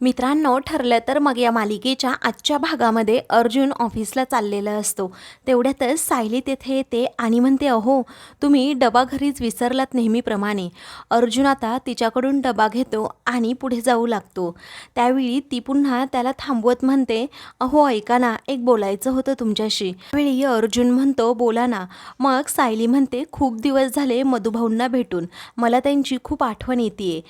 मित्रांनो ठरलं तर मग या मालिकेच्या आजच्या भागामध्ये अर्जुन ऑफिसला चाललेला असतो. तेवढ्यातच सायली तेथे येते आणि म्हणते अहो तुम्ही डबा घरीच विसरलात नेहमीप्रमाणे. अर्जुन आता तिच्याकडून डबा घेतो आणि पुढे जाऊ लागतो. त्यावेळी ती पुन्हा त्याला थांबवत म्हणते अहो ऐका ना एक बोलायचं होतं तुमच्याशी. त्यावेळी अर्जुन म्हणतो बोला ना. मग सायली म्हणते खूप दिवस झाले मधुभाऊंना भेटून. मला त्यांची खूप आठवण येते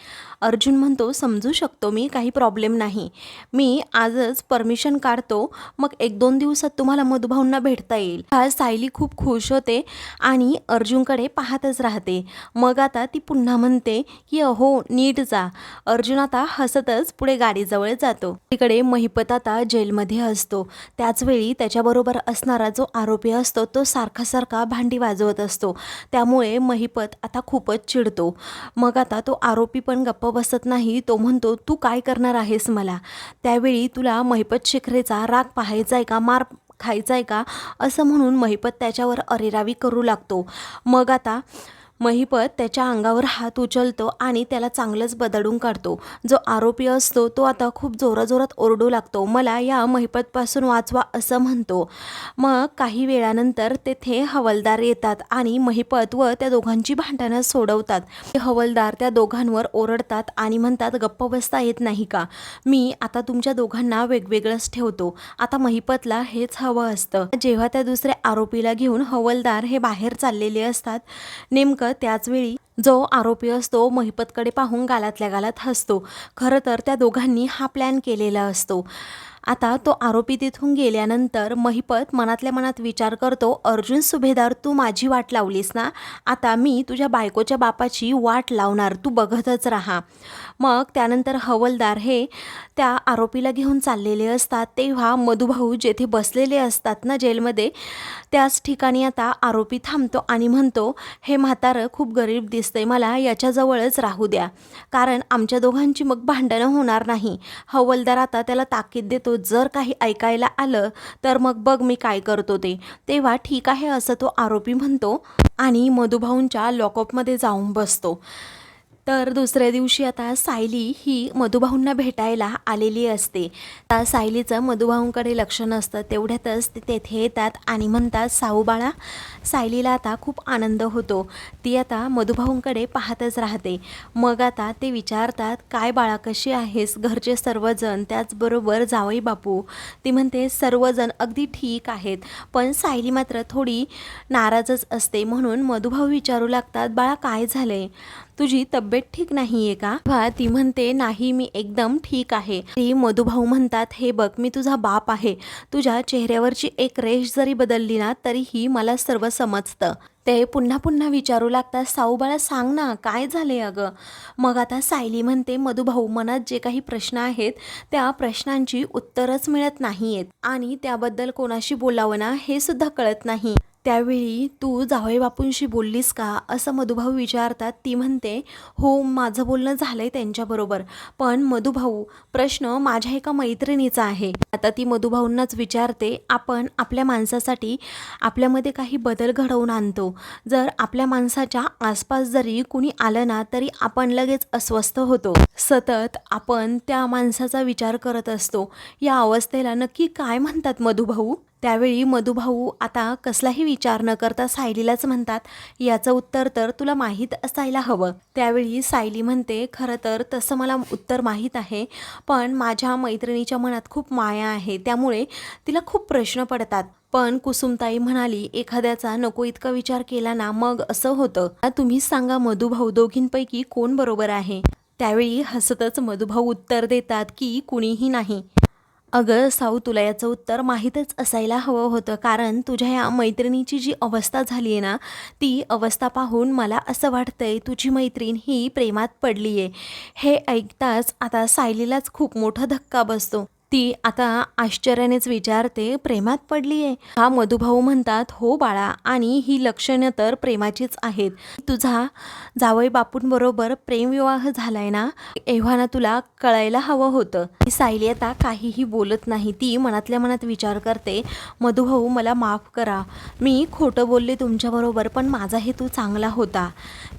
अर्जुन म्हणतो समजू शकतो मी काही प्रॉब्लेम नाही. मी आजच परमिशन काढतो मग एक दोन दिवसात तुम्हाला मधुभाऊंना भेटता येईल. सायली खूप खुश होते आणि अर्जुनकडे पाहतच राहते. मग आता ती पुन्हा म्हणते की अहो नीट जा. अर्जुन आता हसतच पुढे गाडीजवळ जातो. तिकडे महिपत आता जेलमध्ये असतो. त्याचवेळी त्याच्याबरोबर असणारा जो आरोपी असतो तो सारखा सारखा भांडी वाजवत असतो. त्यामुळे महिपत आता खूपच चिडतो. मग आता तो आरोपी पण गप्प बसत नाही. तो म्हणतो तू काय करणार आहे आहेस मला. त्यावेळी तुला महिपत शिखरेचा राग पाहायचा आहे का मार खायचा आहे का? असं म्हणून महिपत त्याच्यावर अरेरावी करू लागतो. मग आता महिपत त्याच्या अंगावर हात उचलतो आणि त्याला चांगलंच बदडून काढतो. जो आरोपी असतो तो आता खूप जोराजोरात ओरडू लागतो. मला या महिपतपासून वाचवा असं म्हणतो. मग काही वेळानंतर तेथे हवलदार येतात आणि महिपत व त्या दोघांची भांडणं सोडवतात. ते हवलदार त्या दोघांवर ओरडतात आणि म्हणतात गप्प बसता येत नाही का? मी आता तुमच्या दोघांना वेगवेगळंच ठेवतो. आता महिपतला हेच हवं असतं. जेव्हा त्या दुसऱ्या आरोपीला घेऊन हवलदार हे बाहेर चाललेले असतात नेमकं त्याचवेळी जो आरोपी असतो महिपतकडे पाहून गालातल्या गालात हसतो. खरं तर त्या दोघांनी हा प्लॅन केलेला असतो. आता तो आरोपी तिथून गेल्यानंतर महिपत मनातल्या मनात विचार करतो अर्जुन सुभेदार तू माझी वाट लावलीस ना? आता मी तुझ्या बायकोच्या बापाची वाट लावणार तू बघतच राहा. मग त्यानंतर हवलदार हे त्या आरोपीला घेऊन चाललेले असतात. तेव्हा मधुभाऊ जेथे बसलेले असतात ना जेलमध्ये त्याच ठिकाणी आता आरोपी थांबतो आणि म्हणतो हे म्हातारं खूप गरीब दिसतंय मला याच्याजवळच राहू द्या. कारण आमच्या दोघांची मग भांडणं होणार नाही. हवलदार आता त्याला ताकीद देतो जर काही ऐकायला आलं तर मग बघ मी काय करतो ते. तेव्हा ठीक आहे असं तो आरोपी म्हणतो आणि मधुभाऊंच्या लॉकअपमध्ये जाऊन बसतो. तर दुसऱ्या दिवशी आता सायली ही मधुभाऊंना भेटायला आलेली असते. तर सायलीचं मधुभाऊंकडे लक्ष नसतं तेवढ्यातच ते तेथे येतात आणि म्हणतात साऊबाळा सायलीला आता खूप आनंद होतो. ती आता मधुभाऊंकडे पाहतच राहते. मग आता ते विचारतात काय बाळा कशी आहेस? घरचे सर्वजण त्याचबरोबर जावई बापू ती म्हणते सर्वजण अगदी ठीक आहेत पण सायली मात्र थोडी नाराजच असते. म्हणून मधुभाऊ विचारू लागतात बाळा काय झालं आहे तुझी तब्येत ठीक नाही आहे का? तेव्हा ती म्हणते नाही मी एकदम ठीक आहे. ती मधुभाऊ म्हणतात हे बघ मी तुझा बाप आहे. तुझ्या चेहऱ्यावरची एक रेष जरी बदलली ना तरीही मला सर्व समजतं. ते पुन्हा पुन्हा विचारू लागतात साऊबाळा सांग ना काय झाले अगं? मग आता सायली म्हणते मधुभाऊ मनात जे काही प्रश्न आहेत त्या प्रश्नांची उत्तरच मिळत नाही आहेत आणि त्याबद्दल कोणाशी बोलावं ना हे सुद्धा कळत नाही. त्यावेळी तू जावई बापूंशी बोललीस का? असं मधुभाऊ विचारतात. ती म्हणते हो माझं बोलणं झालं आहे त्यांच्याबरोबर. पण मधुभाऊ प्रश्न माझ्या एका मैत्रिणीचा आहे. आता ती मधुभाऊंनाच विचारते आपण आपल्या माणसासाठी आपल्यामध्ये काही बदल घडवून आणतो. जर आपल्या माणसाच्या आसपास जरी कुणी आलं ना तरी आपण लगेच अस्वस्थ होतो. सतत आपण त्या माणसाचा विचार करत असतो. या अवस्थेला नक्की काय म्हणतात मधुभाऊ? त्यावेळी मधुभाऊ आता कसलाही विचार न करता सायलीलाच म्हणतात याचं उत्तर तर तुला माहीत असायला हवं. त्यावेळी सायली म्हणते खरं तर तसं मला उत्तर माहीत आहे पण माझ्या मैत्रिणीच्या मनात खूप माया आहे त्यामुळे तिला खूप प्रश्न पडतात. पण कुसुमताई म्हणाली एखाद्याचा नको इतका विचार केला ना मग असं होतं. तुम्हीच सांगा मधुभाऊ दोघींपैकी कोण बरोबर आहे. त्यावेळी हसतच मधुभाऊ उत्तर देतात की कुणीही नाही. अगं साऊ तुला याचं उत्तर माहीतच असायला हवं होतं. कारण तुझ्या या मैत्रिणीची जी अवस्था झाली आहे ना ती अवस्था पाहून मला असं वाटतंय तुझी मैत्रीण ही प्रेमात पडली आहे हे ऐकताच आता सायलीलाच खूप मोठा धक्का बसतो. ती आता आश्चर्यानेच विचारते प्रेमात पडली आहे हा मधुभाऊ म्हणतात हो बाळा आणि ही लक्षणं तर प्रेमाचीच आहेत. तुझा जावई बापूंबरोबर प्रेमविवाह झालाय ना? एव्हा ना तुला कळायला हवं होतं. सायली आता काहीही बोलत नाही. ती मनातल्या मनात विचार करते मधुभाऊ मला माफ करा. मी खोटं बोलले तुमच्याबरोबर पण माझा हेतू चांगला होता.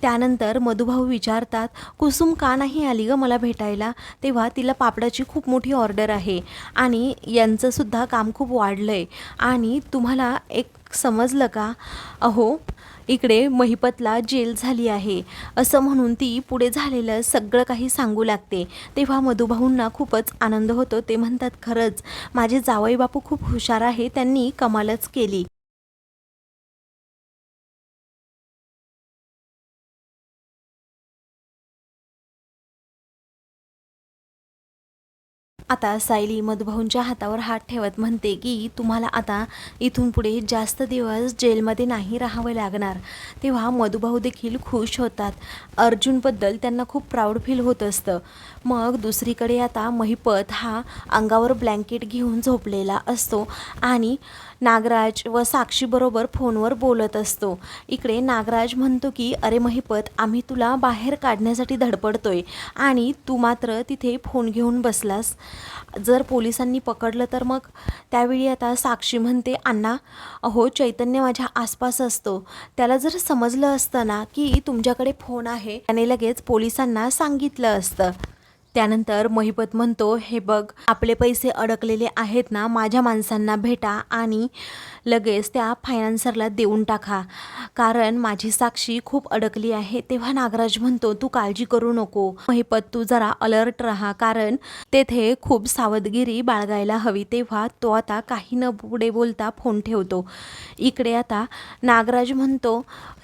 त्यानंतर मधुभाऊ विचारतात कुसुम का नाही आली ग मला भेटायला? तेव्हा तिला पापडाची खूप मोठी ऑर्डर आहे. आणि यांचंसुद्धा काम खूप वाढलं आहे आणि तुम्हाला एक समजलं का? अहो इकडे महिपतला जेल झाली आहे. असं म्हणून ती पुढे झालेलं सगळं काही सांगू लागते. तेव्हा मधुभाऊंना खूपच आनंद होतो ते म्हणतात खरंच माझे जावई बापू खूप हुशार आहे त्यांनी कमालच केली. आता सायली मधुभाऊंच्या हातावर हात ठेवत म्हणते की तुम्हाला आता इथून पुढे जास्त दिवस जेलमध्ये नाही राहावं लागणार. तेव्हा मधुभाऊ देखील खुश होतात. अर्जुनबद्दल त्यांना खूप प्राऊड फील होत असतं. मग दुसरीकडे आता महिपत हा अंगावर ब्लँकेट घेऊन झोपलेला असतो आणि नागराज व साक्षीबरोबर फोनवर बोलत असतो. इकडे नागराज म्हणतो की अरे महिपत आम्ही तुला बाहेर काढण्यासाठी धडपडतोय आणि तू मात्र तिथे फोन घेऊन बसलास. जर पोलिसांनी पकडलं तर मग? त्यावेळी आता साक्षी म्हणते अण्णा अहो चैतन्य माझ्या आसपास असतो. त्याला जर समजलं असतं ना की तुमच्याकडे फोन आहे त्याने लगेच पोलिसांना सांगितलं असतं. त्यानंतर महिपत म्हणतो हे बघ आपले पैसे अडकलेले आहेत ना माझ्या माणसांना भेटा आणि लगेच त्या फायनान्सरला देऊन टाका. कारण माझी साक्षी खूप अडकली आहे. तेव्हा नागराज म्हणतो तू काळजी करू नको. महिपत तू जरा अलर्ट राहा कारण तेथे खूप सावधगिरी बाळगायला हवी. तेव्हा तो आता काही न पुढे बोलता फोन ठेवतो. इकडे आता नागराज म्हणतो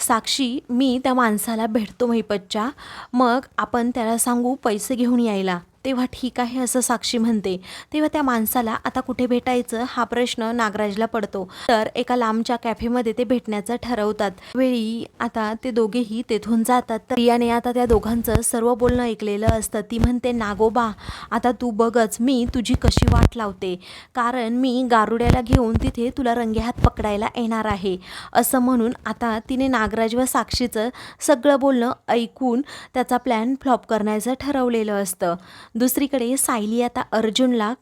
साक्षी मी त्या माणसाला भेटतो महिपतच्या मग आपण त्याला सांगू पैसे घेऊन या này là तेव्हा ठीक आहे असं साक्षी म्हणते. तेव्हा त्या माणसाला आता कुठे भेटायचं हा प्रश्न नागराजला पडतो. तर एका लांबच्या कॅफेमध्ये ते भेटण्याचं ठरवतात. वेळी आता ते दोघेही तेथून जातात. तर रियाने आता त्या दोघांचं सर्व बोलणं ऐकलेलं असतं. ती म्हणते नागोबा आता तू बघच मी तुझी कशी वाट लावते. कारण मी गारुड्याला घेऊन तिथे तुला रंगेहात पकडायला येणार आहे. असं म्हणून आता तिने नागराज व साक्षीचं सगळं बोलणं ऐकून त्याचा प्लॅन फ्लॉप करण्याचं ठरवलेलं असतं. दुसरीकडे सायली आता अर्जुनला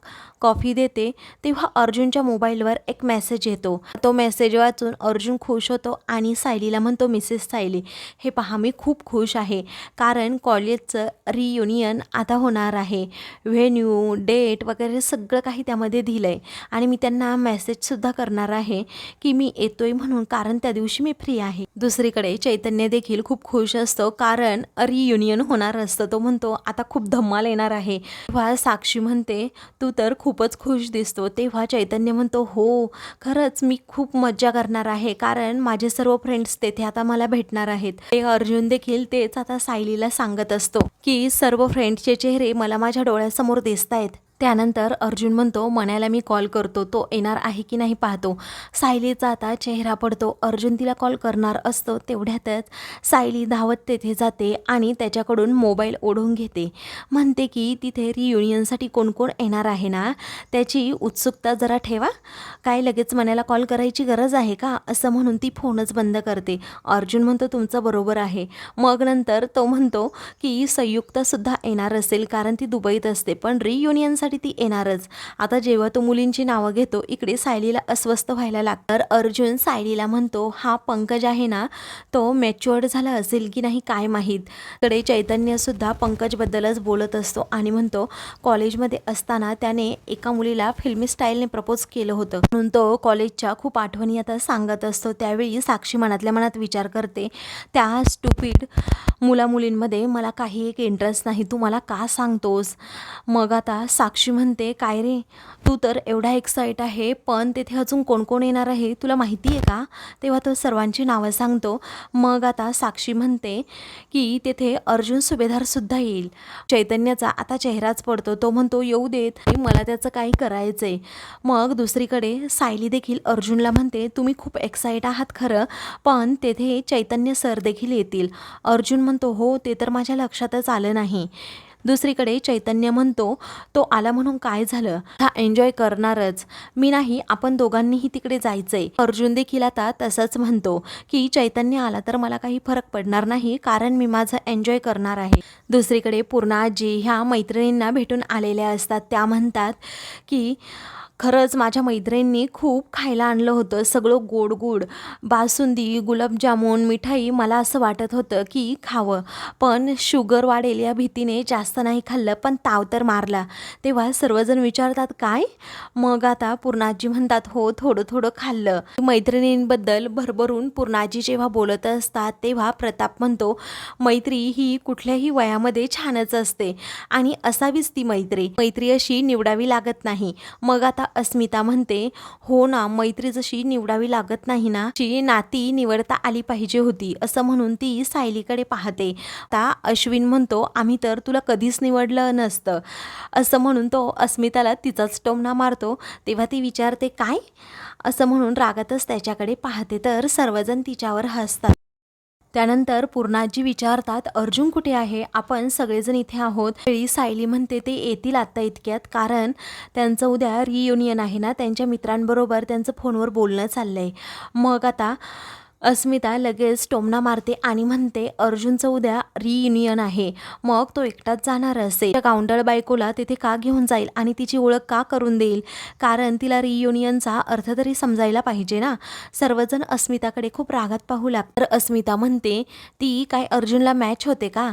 कॉफी देते तेव्हा अर्जुनच्या मोबाईलवर एक मेसेज येतो. तो मेसेज वाचून अर्जुन खुश होतो आणि सायलीला म्हणतो मिसेस सायली हे पहा मी खूप खुश आहे. कारण कॉलेजचं रियुनियन आता होणार आहे. व्हेन्यू डेट वगैरे सगळं काही त्यामध्ये दिलं आहे आणि मी त्यांना मेसेजसुद्धा करणार आहे की मी येतोय म्हणून कारण त्या दिवशी मी फ्री आहे. दुसरीकडे चैतन्य देखील खूप खुश असतो कारण रियुनियन होणार असतं. तो म्हणतो आता खूप धम्माल येणार आहे. तेव्हा साक्षी म्हणते तू तर खूप खूपच खुश दिसतो. तेव्हा चैतन्य म्हणतो हो खरंच मी खूप मज्जा करणार आहे कारण माझे सर्व फ्रेंड्स तेथे आता मला भेटणार आहेत. ते अर्जुन देखील तेच आता सायलीला सांगत असतो की सर्व फ्रेंड्सचे चेहरे मला माझ्या डोळ्यासमोर दिसत आहेत त्यानंतर अर्जुन म्हणतो मण्याला मी कॉल करतो तो येणार आहे की नाही पाहतो. सायलीचा आता चेहरा पडतो. अर्जुन तिला कॉल करणार असतो तेवढ्यातच सायली धावत तेथे जाते आणि त्याच्याकडून मोबाईल ओढून घेते. म्हणते की तिथे रियुनियनसाठी कोण कोण येणार आहे ना? त्याची उत्सुकता जरा ठेवा. काय लगेच मण्याला कॉल करायची गरज आहे का? असं म्हणून ती फोनच बंद करते. अर्जुन म्हणतो तुमचं बरोबर आहे. मग नंतर तो म्हणतो की संयुक्तसुद्धा येणार असेल कारण ती दुबईत असते पण रियुनियनसाठी ती येणारच. आता जेव्हा तो मुलींची नावं घेतो इकडे सायलीला अस्वस्थ व्हायला लागतं. तर अर्जुन सायलीला म्हणतो हा पंकज आहे ना तो मॅच्युअर्ड झाला असेल की नाही काय माहीत? कडे चैतन्यसुद्धा पंकजबद्दलच बोलत असतो आणि म्हणतो कॉलेजमध्ये असताना त्याने एका मुलीला फिल्मी स्टाईलने प्रपोज केलं होतं. म्हणून तो कॉलेजच्या खूप आठवणी आता सांगत असतो. त्यावेळी साक्षी मनातल्या मनात विचार करते त्या स्टुपीड मुलामुलींमध्ये मला काही एक इंटरेस्ट नाही. तू मला का सांगतोस? मग आता साक्षी साक्षी म्हणते काय रे? तू तर एवढा एक्साईट आहे पण तेथे अजून कोण कोण येणार आहे? तुला माहिती आहे का? तेव्हा तो सर्वांची नावं सांगतो. मग आता साक्षी म्हणते की तेथे अर्जुन सुभेदारसुद्धा येईल. चैतन्याचा आता चेहराच पडतो. तो म्हणतो येऊ देत मला त्याचं काही करायचं आहे मग दुसरीकडे सायली देखील अर्जुनला म्हणते तुम्ही खूप एक्साईट आहात खरं पण तेथे चैतन्य सर देखील येतील. अर्जुन म्हणतो हो ते तर माझ्या लक्षातच आलं नाही. दुसरीकडे चैतन्य म्हणतो तो आला म्हणून काय झालं? हा एन्जॉय करणारच. मी नाही आपण दोघांनीही तिकडे जायचंय. अर्जुन देखील आता तसंच म्हणतो की चैतन्य आला तर मला काही फरक पडणार नाही कारण मी माझं एन्जॉय करणार आहे. दुसरीकडे पूर्णा आजी ह्या मैत्रिणींना भेटून आलेल्या असतात. त्या म्हणतात की खरंच माझ्या मैत्रिणींनी खूप खायला आणलं होतं. सगळं गोड गोड बासुंदी गुलाबजामून मिठाई मला असं वाटत होतं की खावं. पण शुगर वाढेल या भीतीने जास्त नाही खाल्लं पण ताव तर मारला. तेव्हा सर्वजण विचारतात काय? मग आता पूर्णाजी म्हणतात हो थोडं थोडं खाल्लं. मैत्रिणींबद्दल भरभरून पूर्णाजी जेव्हा बोलत असतात तेव्हा प्रताप म्हणतो मैत्री ही कुठल्याही वयामध्ये छानच असते. आणि असावीच ती मैत्री. मैत्री अशी निवडावी लागत नाही. मग आता अस्मिता म्हणते हो ना मैत्री जशी निवडावी लागत नाही ना ती नाती निवडता आली पाहिजे होती असं म्हणून ती सायलीकडे पाहते. आता अश्विन म्हणतो आम्ही तर तुला कधीच निवडलं नसतं असं म्हणून तो अस्मिताला तिचाच टोमणा मारतो. तेव्हा ती विचारते काय? असं म्हणून रागातच त्याच्याकडे पाहते. तर सर्वजण तिच्यावर हसतात. त्यानंतर पूर्णाजी विचारतात अर्जुन कुठे आहे? आपण सगळेजण इथे आहोत. वेळी सायली म्हणते ते येतील आत्ता इतक्यात कारण त्यांचं उद्या रियुनियन आहे ना त्यांच्या मित्रांबरोबर त्यांचं फोनवर बोलणं चाललंय. मग आता अस्मिता लगेच टोमणा मारते आणि म्हणते अर्जुनचं उद्या रियुनियन आहे. मग तो एकटाच जाणार असेल. त्या गावंडळ बायकोला तिथे का घेऊन जाईल आणि तिची ओळख का करून देईल? कारण तिला रियुनियनचा अर्थ तरी समजायला पाहिजे ना. सर्वजण अस्मिताकडे खूप रागात पाहू लागतात. तर अस्मिता म्हणते ती काय अर्जुनला मॅच होते का?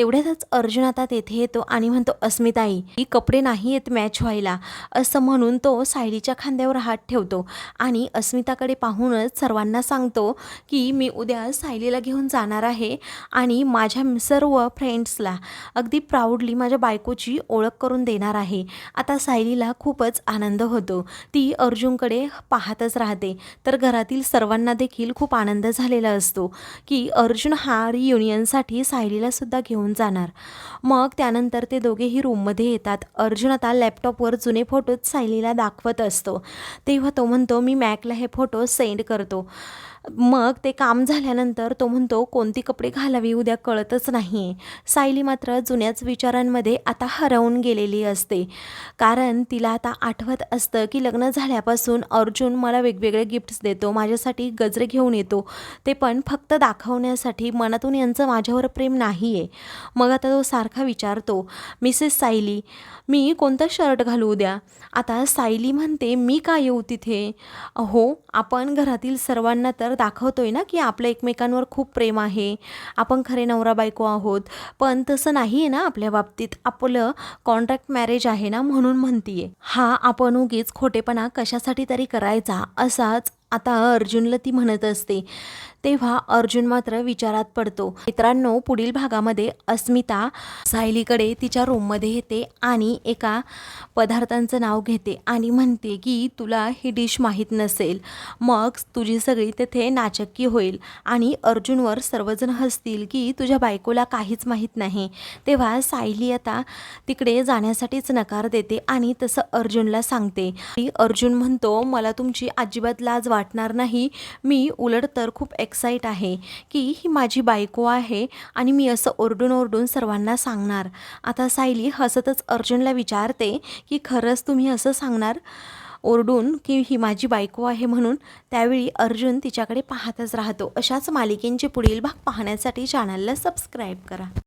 तेवढ्यातच अर्जुन आता तेथे येतो आणि म्हणतो अस्मिताई ही कपडे नाही येत मॅच व्हायला. असं म्हणून तो सायलीच्या खांद्यावर हात ठेवतो आणि अस्मिताकडे पाहूनच सर्वांना सांगतो की मी उद्या सायलीला घेऊन जाणार आहे आणि माझ्या सर्व फ्रेंड्सला अगदी प्राऊडली माझ्या बायकोची ओळख करून देणार आहे. आता सायलीला खूपच आनंद होतो. ती अर्जुनकडे पाहतच राहते. तर घरातील सर्वांना देखील खूप आनंद झालेला असतो की अर्जुन हा रियुनियनसाठी सायलीला सुद्धा घेऊन जाणार. मग त्यानंतर ते दोघेही रूममध्ये येतात. अर्जुन आता लॅपटॉपवर जुने फोटोज सायलीला दाखवत असतो. तेव्हा तो म्हणतो मी मॅकला हे फोटो सेंड करतो. मग ते काम झाल्यानंतर तो म्हणतो कोणती कपडे घालावी उद्या कळतच नाही आहे सायली मात्र जुन्याच विचारांमध्ये आता हरवून गेलेली असते. कारण तिला आता आठवत असतं की लग्न झाल्यापासून अर्जुन मला वेगवेगळे गिफ्ट्स देतो माझ्यासाठी गजरे घेऊन येतो. ते पण फक्त दाखवण्यासाठी मनातून यांचं माझ्यावर प्रेम नाही आहे मग आता तो सारखा विचारतो मिसेस सायली मी कोणता शर्ट घालू द्या आता सायली म्हणते मी का येऊ तिथे? हो आपण घरातील सर्वांना तर दाखवतो आहे ना की आपलं एकमेकांवर खूप प्रेम आहे. आपण खरे नवरा बायको आहोत. पण तसं नाही आहे ना आपल्या बाबतीत. आपलं कॉन्ट्रॅक्ट मॅरेज आहे ना म्हणून म्हणतीये. हा आपण उगीच खोटेपणा कशासाठी तरी करायचा असाच आता अर्जुनला ती म्हणत असते तेव्हा अर्जुन मात्र विचारात पडतो. मित्रांनो पुढील भागामध्ये अस्मिता सायलीकडे तिच्या रूममध्ये येते आणि एका पदार्थांचं नाव घेते आणि म्हणते की तुला ही डिश माहीत नसेल. मग तुझी सगळी तेथे नाचक्की होईल आणि अर्जुनवर सर्वजण हसतील की तुझ्या बायकोला काहीच माहीत नाही. तेव्हा सायली आता तिकडे जाण्यासाठीच नकार देते आणि तसं अर्जुनला सांगते. अर्जुन म्हणतो मला तुमची अजिबात लाज वाटणार नाही. मी उलट तर खूप एक्साईट आहे की ही माझी बायको आहे आणि मी असं ओरडून ओरडून सर्वांना सांगणार. आता सायली हसतच अर्जुनला विचारते की खरंच तुम्ही असं सांगणार? ओरडून की ही माझी बायको आहे म्हणून त्यावेळी अर्जुन तिच्याकडे पाहतच राहतो. अशाच मालिकेंचे पुढील भाग पाहण्यासाठी चॅनलला सबस्क्राईब करा.